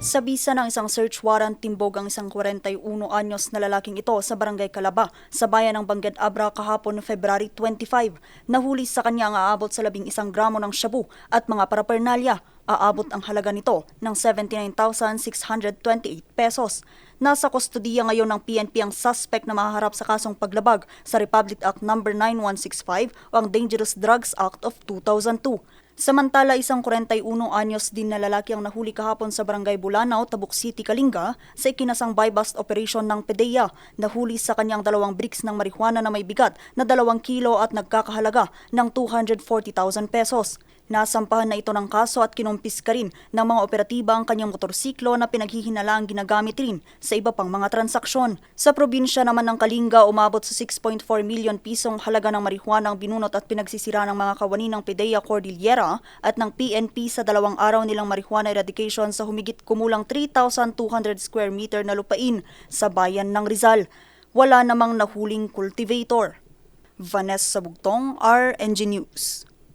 Sa bisa ng isang search warrant, timbog ang isang 41 anyos na lalaking ito sa barangay Calaba, sa bayan ng Bangged Abra kahapon February 25. Nahuli sa kanya ang aabot sa labing isang gramo ng shabu at mga parapernalya. Aabot ang halaga nito ng 79,628 pesos. Nasa kustodiya ngayon ng PNP ang suspect na mahaharap sa kasong paglabag sa Republic Act No. 9165 o ang Dangerous Drugs Act of 2002. Samantala, isang 41 anyos din na lalaki ang nahuli kahapon sa Barangay Bulanao, Tabuk City, Kalinga sa ikinasang buy-bust operation ng PDEA. Nahuli sa kanyang dalawang bricks ng marijuana na may bigat na dalawang kilo at nagkakahalaga ng 240,000 pesos. Nasampahan na ito ng kaso at kinumpis ka rin ng mga operatiba ang kanyang motorsiklo na pinaghihinalaang ginagamit rin sa iba pang mga transaksyon. Sa probinsya naman ng Kalinga, umabot sa 6.4 million pisong halaga ng marihuana ang binunot at pinagsisira ng mga kawani ng PDEA Cordillera at ng PNP sa dalawang araw nilang marijuana eradication sa humigit kumulang 3,200 square meter na lupain sa bayan ng Rizal. Wala namang nahuling cultivator. Vanessa Bugtong, RNG News.